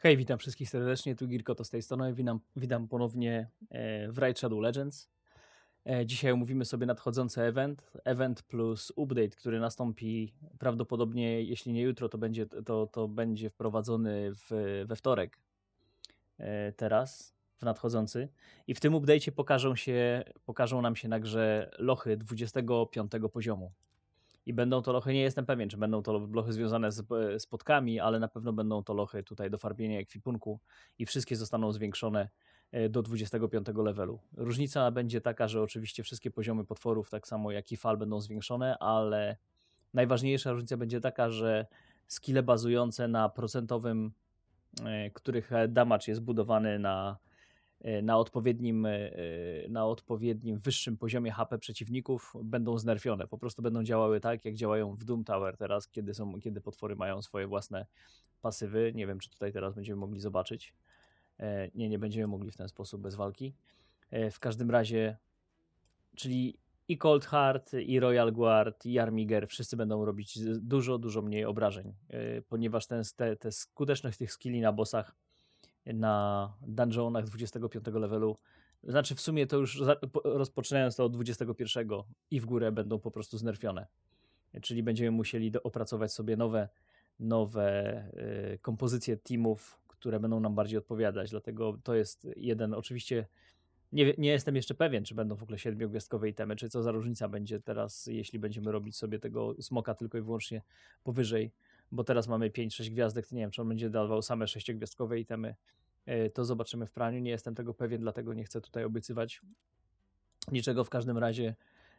Hej, witam wszystkich serdecznie, tu Girko to z tej strony, witam, witam ponownie e, w Raid Shadow Legends. E, Dzisiaj omówimy sobie nadchodzący event, event plus update, który nastąpi prawdopodobnie, jeśli nie jutro, to będzie, to, to będzie wprowadzony w, we wtorek e, teraz, w nadchodzący. I w tym update'cie pokażą, się, pokażą nam się grze lochy 25 poziomu. I będą to lochy, nie jestem pewien, czy będą to lochy związane z, z podkami, ale na pewno będą to lochy tutaj do farbienia ekwipunku i wszystkie zostaną zwiększone e, do 25 levelu. Różnica będzie taka, że oczywiście wszystkie poziomy potworów, tak samo jak i fal, będą zwiększone, ale najważniejsza różnica będzie taka, że skille bazujące na procentowym, e, których damage jest budowany na, e, na odpowiednim, e, na odpowiednim wyższym poziomie HP przeciwników będą znerfione. Po prostu będą działały tak, jak działają w Doom Tower teraz, kiedy, są, kiedy potwory mają swoje własne pasywy. Nie wiem, czy tutaj teraz będziemy mogli zobaczyć. E, Nie, nie będziemy mogli w ten sposób bez walki. E, W każdym razie, czyli i Cold Heart, i Royal Guard, i Armiger, wszyscy będą robić dużo, dużo mniej obrażeń, e, ponieważ ten, te, te skuteczność tych skilli na bossach na dungeonach 25 levelu, znaczy w sumie to już rozpoczynając to od 21 i w górę będą po prostu znerfione. Czyli będziemy musieli opracować sobie nowe, nowe y, kompozycje teamów, które będą nam bardziej odpowiadać. Dlatego to jest jeden, oczywiście nie, nie jestem jeszcze pewien, czy będą w ogóle siedmiogwiazdkowe itemy, czy co za różnica będzie teraz, jeśli będziemy robić sobie tego smoka tylko i wyłącznie powyżej, bo teraz mamy 5-6 gwiazdek, to nie wiem, czy on będzie dawał same sześciogwiazdkowe itemy. E, To zobaczymy w praniu. Nie jestem tego pewien, dlatego nie chcę tutaj obiecywać niczego. W każdym razie,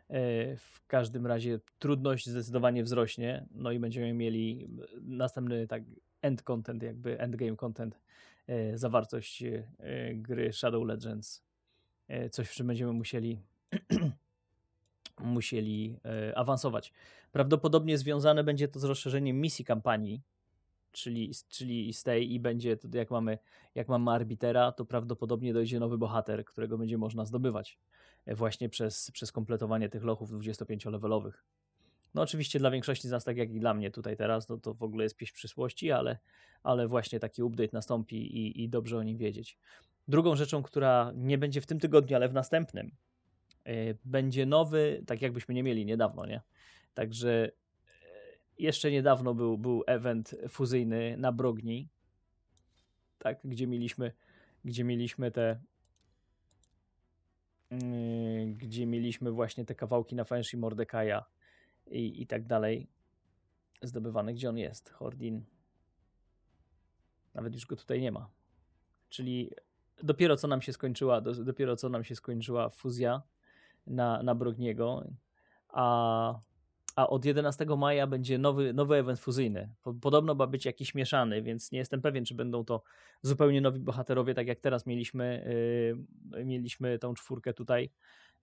e, w każdym razie trudność zdecydowanie wzrośnie. No i będziemy mieli następny tak end content, jakby endgame content, e, zawartość gry Shadow Legends. Coś, w czym będziemy musieli musieli e, awansować. Prawdopodobnie związane będzie to z rozszerzeniem misji kampanii, czyli, czyli z tej i będzie, jak mamy, jak mamy arbitera, to prawdopodobnie dojdzie nowy bohater, którego będzie można zdobywać e, właśnie przez, przez kompletowanie tych lochów 25-levelowych. No oczywiście dla większości z nas, tak jak i dla mnie tutaj teraz, no to w ogóle jest pieśń przyszłości, ale, ale właśnie taki update nastąpi i, i dobrze o nim wiedzieć. Drugą rzeczą, która nie będzie w tym tygodniu, ale w następnym, będzie nowy, tak jakbyśmy nie mieli niedawno, nie? Także e, jeszcze niedawno był, był event fuzyjny na Brogni, tak, gdzie mieliśmy, gdzie mieliśmy te yy, gdzie mieliśmy właśnie te kawałki na Fenshi Mordekaja i, i tak dalej zdobywane. Gdzie on jest? Hordin. Nawet już go tutaj nie ma. Czyli dopiero co nam się skończyła, do, dopiero co nam się skończyła fuzja na, na Brogniego, a, a od 11 maja będzie nowy, nowy event fuzyjny. Po- Podobno ma być jakiś mieszany, więc nie jestem pewien, czy będą to zupełnie nowi bohaterowie, tak jak teraz mieliśmy, yy, mieliśmy tą czwórkę tutaj,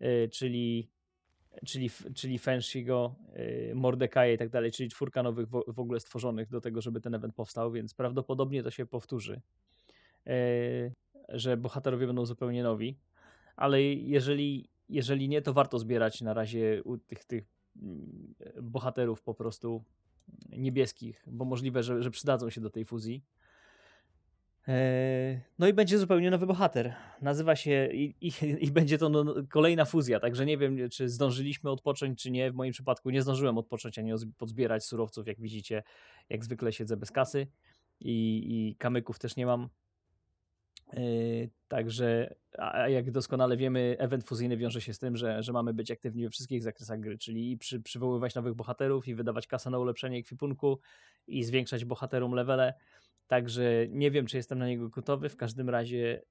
yy, czyli czyli, czyli Fenshigo, yy, Mordekaje i tak dalej, czyli czwórka nowych w, ogóle stworzonych do tego, żeby ten event powstał, więc prawdopodobnie to się powtórzy, yy, że bohaterowie będą zupełnie nowi, ale jeżeli, jeżeli nie, to warto zbierać na razie u tych, tych mm, bohaterów po prostu niebieskich, bo możliwe, że, że przydadzą się do tej fuzji. Eee, No i będzie zupełnie nowy bohater. Nazywa się i, i, i będzie to no, no, kolejna fuzja, także nie wiem, czy zdążyliśmy odpocząć, czy nie. W moim przypadku nie zdążyłem odpocząć ani podzbierać surowców, jak widzicie. Jak zwykle siedzę bez kasy i, i kamyków też nie mam. Yy, Także, a jak doskonale wiemy, event fuzyjny wiąże się z tym, że, że mamy być aktywni we wszystkich zakresach gry, czyli przy, przywoływać nowych bohaterów i wydawać kasę na ulepszenie ekwipunku i zwiększać bohaterom levele. Także nie wiem, czy jestem na niego gotowy. W każdym razie,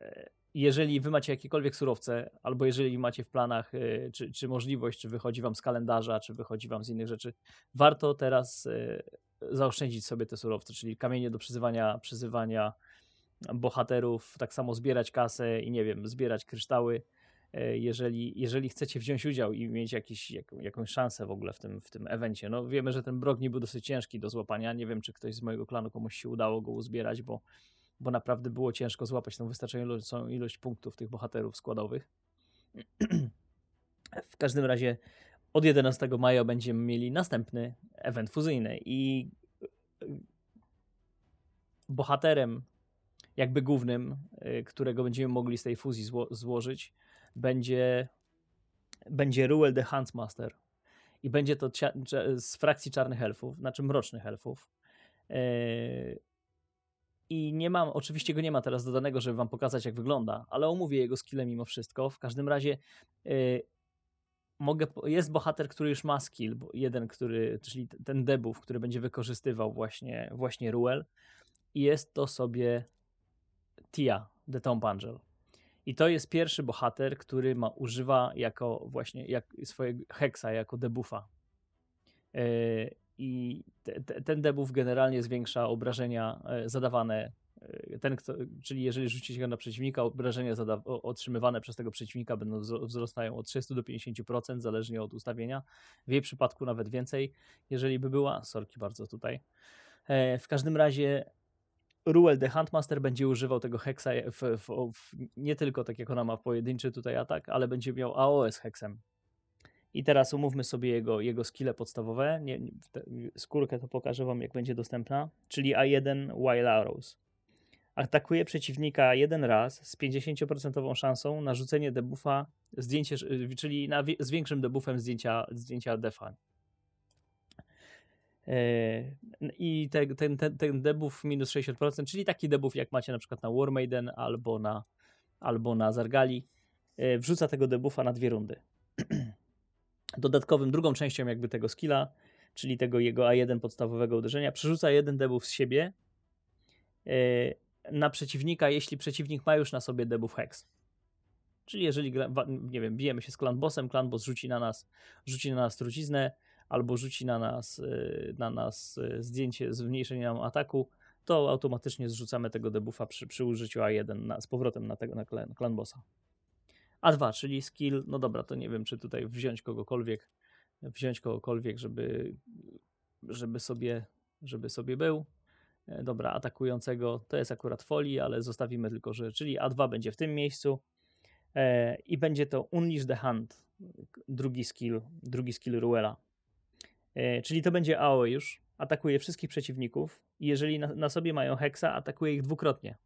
e, jeżeli wy macie jakiekolwiek surowce, albo jeżeli macie w planach, e, czy, czy możliwość, czy wychodzi wam z kalendarza, czy wychodzi wam z innych rzeczy, warto teraz e, zaoszczędzić sobie te surowce, czyli kamienie do przyzywania, przyzywania bohaterów, tak samo zbierać kasę i nie wiem, zbierać kryształy. e, Jeżeli, jeżeli chcecie wziąć udział i mieć jakiś, jak, jakąś szansę w ogóle w tym, w tym evencie. No wiemy, że ten Brogni był dosyć ciężki do złapania. Nie wiem, czy ktoś z mojego klanu komuś się udało go uzbierać, bo, bo naprawdę było ciężko złapać tą wystarczającą ilość punktów tych bohaterów składowych. W każdym razie od 11 maja będziemy mieli następny event fuzyjny i bohaterem, jakby głównym, y, którego będziemy mogli z tej fuzji zło złożyć, będzie, będzie Ruel the Huntsmaster. I będzie to z frakcji czarnych elfów, znaczy mrocznych elfów. Yy, I nie mam, oczywiście go nie ma teraz dodanego, żeby wam pokazać, jak wygląda, ale omówię jego skille mimo wszystko. W każdym razie yy, mogę, jest bohater, który już ma skill, jeden, który, czyli ten debuff, który będzie wykorzystywał właśnie, właśnie Ruel. I jest to sobie Tia, The Tomb Angel. I to jest pierwszy bohater, który ma, używa jako właśnie jak swojego hexa, jako debuffa. Yy, I te, te, ten debuff generalnie zwiększa obrażenia e, zadawane. E, ten, kto, czyli jeżeli rzucicie go na przeciwnika, obrażenia otrzymywane przez tego przeciwnika będą wzrastają od 30 do 50%, zależnie od ustawienia. W jej przypadku nawet więcej, jeżeli by była. Sorki bardzo tutaj. E, w każdym razie Ruel the Huntmaster będzie używał tego hexa w, w, w, nie tylko tak jak ona ma pojedynczy tutaj atak, ale będzie miał AOS hexem. I teraz umówmy sobie jego, jego skille podstawowe. Nie, te, skórkę to pokażę wam jak będzie dostępna. Czyli A1 Wild Arrows. Atakuje przeciwnika jeden raz z 50% szansą na rzucenie debuffa, zdjęcie, czyli na, z większym debuffem zdjęcia, zdjęcia defa. E, I te, ten, ten, ten debuff minus 60%, czyli taki debuff jak macie na przykład na War Maiden albo na, albo na Zargali, e, wrzuca tego debuffa na dwie rundy. Dodatkowym, drugą częścią jakby tego skilla, czyli tego jego A1 podstawowego uderzenia, przerzuca jeden debuff z siebie e, na przeciwnika, jeśli przeciwnik ma już na sobie debuff Hex. Czyli jeżeli, nie wiem, bijemy się z clan boss rzuci na nas, rzuci na nas truciznę, albo rzuci na nas, y, na nas y, zdjęcie zmniejszenia ataku, to automatycznie zrzucamy tego debuffa przy, przy użyciu A1 na, z powrotem na tego na clan, clan bossa. A2, czyli skill, no dobra, to nie wiem, czy tutaj wziąć kogokolwiek, wziąć kogokolwiek, żeby, żeby, sobie, żeby sobie był. E, dobra, atakującego to jest akurat folii, ale zostawimy tylko, że czyli A2 będzie w tym miejscu e, i będzie to Unleash the Hand, drugi skill, drugi skill Ruela. E, czyli to będzie AOE już. Atakuje wszystkich przeciwników i jeżeli na, na sobie mają hexa, atakuje ich dwukrotnie.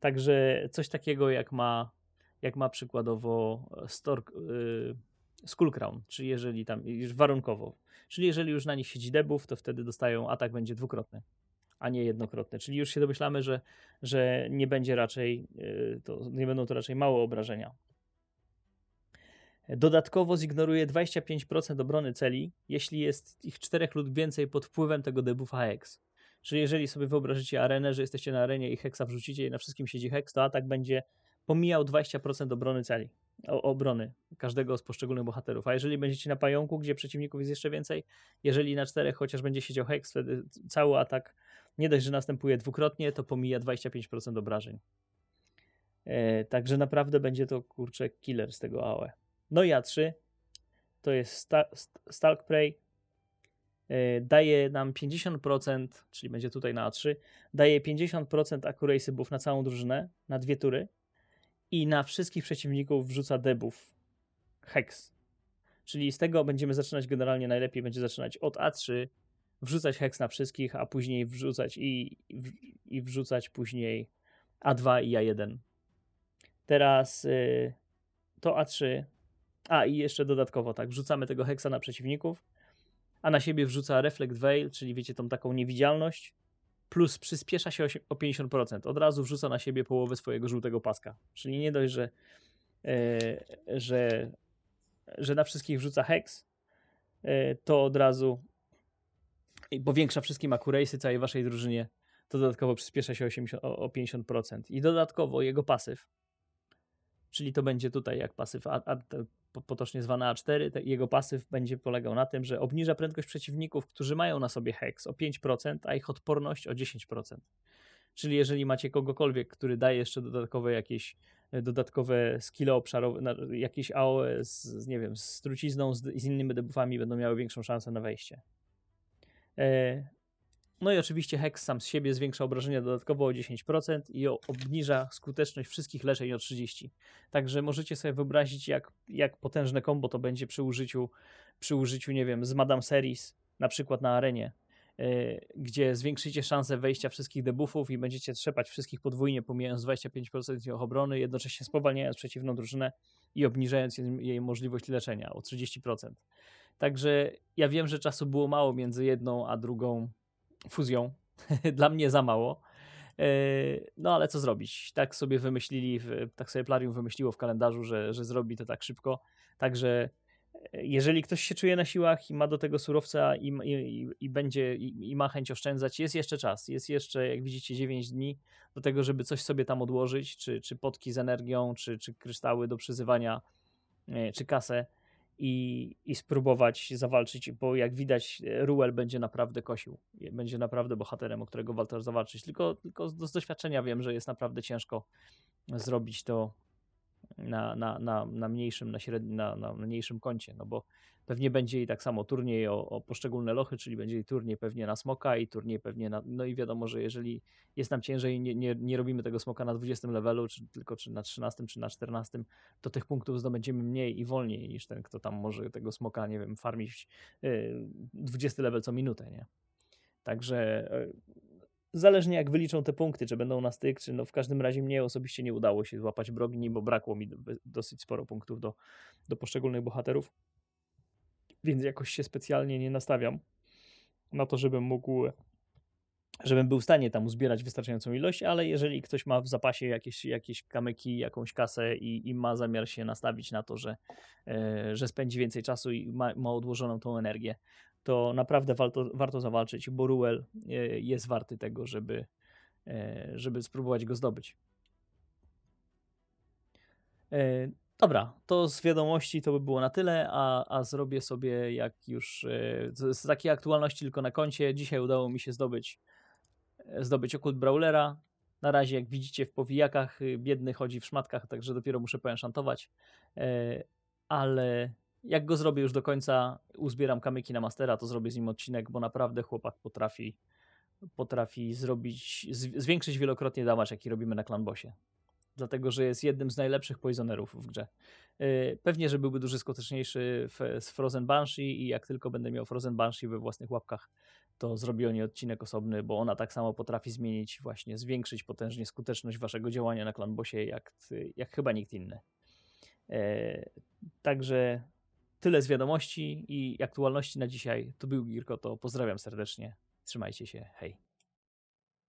Także coś takiego jak ma, jak ma przykładowo Stork, yy, Skullcrown, czyli jeżeli tam już warunkowo. Czyli jeżeli już na nich siedzi debuff, to wtedy dostają atak będzie dwukrotny, a nie jednokrotny. Czyli już się domyślamy, że, że nie będzie raczej, yy, to, nie będą to raczej małe obrażenia. Dodatkowo zignoruje 25% obrony celi, jeśli jest ich czterech lub więcej pod wpływem tego debuffa Hex. Czyli jeżeli sobie wyobrażycie arenę, że jesteście na arenie i Hexa wrzucicie i na wszystkim siedzi Hex, to atak będzie pomijał 20% obrony celi, o, obrony każdego z poszczególnych bohaterów. A jeżeli będziecie na pająku, gdzie przeciwników jest jeszcze więcej, jeżeli na czterech chociaż będzie siedział Hex, wtedy cały atak nie dość, że następuje dwukrotnie, to pomija 25% obrażeń. E, także naprawdę będzie to kurczę killer z tego AOE. No i A3 to jest sta, Stalk Prey. E, daje nam 50%, czyli będzie tutaj na A3, daje 50% accuracy buff na całą drużynę, na dwie tury i na wszystkich przeciwników wrzuca debuff Hex. Czyli z tego będziemy zaczynać generalnie najlepiej będzie zaczynać od A3, wrzucać Hex na wszystkich, a później wrzucać i, i wrzucać później A2 i A1. Teraz y, to A3 a i jeszcze dodatkowo tak, wrzucamy tego heksa na przeciwników, a na siebie wrzuca Reflect Veil, czyli wiecie, tą taką niewidzialność, plus przyspiesza się o 50%. Od razu wrzuca na siebie połowę swojego żółtego paska. Czyli nie dość, że, yy, że, że na wszystkich wrzuca heks, yy, to od razu powiększa wszystkim accuracy całej waszej drużynie, to dodatkowo przyspiesza się 80, o, o 50%. I dodatkowo jego pasyw, czyli to będzie tutaj jak pasyw a, a, potocznie zwana A4, jego pasyw będzie polegał na tym, że obniża prędkość przeciwników, którzy mają na sobie hex o 5%, a ich odporność o 10%. Czyli jeżeli macie kogokolwiek, który daje jeszcze dodatkowe jakieś e, dodatkowe skille obszarowe, jakieś AOE z, nie wiem, z trucizną, z, z innymi debuffami będą miały większą szansę na wejście. E, no i oczywiście Hex sam z siebie zwiększa obrażenia dodatkowo o 10% i obniża skuteczność wszystkich leczeń o 30%. Także możecie sobie wyobrazić, jak, jak potężne kombo to będzie przy użyciu, przy użyciu, nie wiem, z Madame Series, na przykład na arenie. e, gdzie zwiększycie szanse wejścia wszystkich debuffów i będziecie trzepać wszystkich podwójnie, pomijając 25% ich obrony, jednocześnie spowalniając przeciwną drużynę i obniżając jej możliwość leczenia o 30%. Także ja wiem, że czasu było mało między jedną a drugą fuzją. Dla mnie za mało. E, No ale co zrobić? Tak sobie wymyślili, tak sobie Plarium wymyśliło w kalendarzu, że, że zrobi to tak szybko. Także e, jeżeli ktoś się czuje na siłach i ma do tego surowca i, i, i- i będzie i, i ma chęć oszczędzać, jest jeszcze czas. Jest jeszcze, jak widzicie, 9 dni do tego, żeby coś sobie tam odłożyć, czy, czy potki z energią, czy, czy kryształy do przyzywania, e, czy kasę i, i spróbować zawalczyć, bo jak widać, e, Ruel będzie naprawdę kosił. Będzie naprawdę bohaterem, o którego warto zawalczyć. Tylko, tylko z, z doświadczenia wiem, że jest naprawdę ciężko zrobić to na, na, na, na mniejszym, na, średnim, na, na mniejszym koncie, no bo pewnie będzie i tak samo turniej o, o poszczególne lochy, czyli będzie i turniej pewnie na smoka i turniej pewnie na, no i wiadomo, że jeżeli jest nam ciężej nie, nie, nie robimy tego smoka na 20 levelu, czy tylko czy na 13, czy na 14, to tych punktów zdobędziemy mniej i wolniej niż ten, kto tam może tego smoka, nie wiem, farmić yy, 20 level co minutę, nie? Także zależnie jak wyliczą te punkty, czy będą na styk, czy no w każdym razie mnie osobiście nie udało się złapać brogni, bo brakło mi do, dosyć sporo punktów do, do poszczególnych bohaterów, więc jakoś się specjalnie nie nastawiam na to, żebym mógł żebym był w stanie tam uzbierać wystarczającą ilość, ale jeżeli ktoś ma w zapasie jakieś, jakieś kamyki, jakąś kasę i, i ma zamiar się nastawić na to, że, e, że spędzi więcej czasu i ma, ma odłożoną tą energię, to naprawdę warto, warto zawalczyć, bo Ruel e, jest warty tego, żeby, e, żeby spróbować go zdobyć. E, Dobra, to z wiadomości to by było na tyle, a, a zrobię sobie jak już z, takiej aktualności tylko na koncie. Dzisiaj udało mi się zdobyć zdobyć okult Brawlera. Na razie, jak widzicie, w powijakach biedny chodzi w szmatkach, także dopiero muszę poenchantować. Ale jak go zrobię już do końca, uzbieram kamyki na Mastera, to zrobię z nim odcinek, bo naprawdę chłopak potrafi potrafi zrobić, zwiększyć wielokrotnie damage, jaki robimy na Clanbossie. Dlatego, że jest jednym z najlepszych poisonerów w grze. Yy, Pewnie, że byłby dużo skuteczniejszy z Frozen Banshee i jak tylko będę miał Frozen Banshee we własnych łapkach, to zrobię o niej odcinek osobny, bo ona tak samo potrafi zmienić, właśnie zwiększyć potężnie skuteczność waszego działania na Clanbossie, jak, jak chyba nikt inny. Yy, Także tyle z wiadomości i aktualności na dzisiaj. To był Girko, to pozdrawiam serdecznie. Trzymajcie się, hej.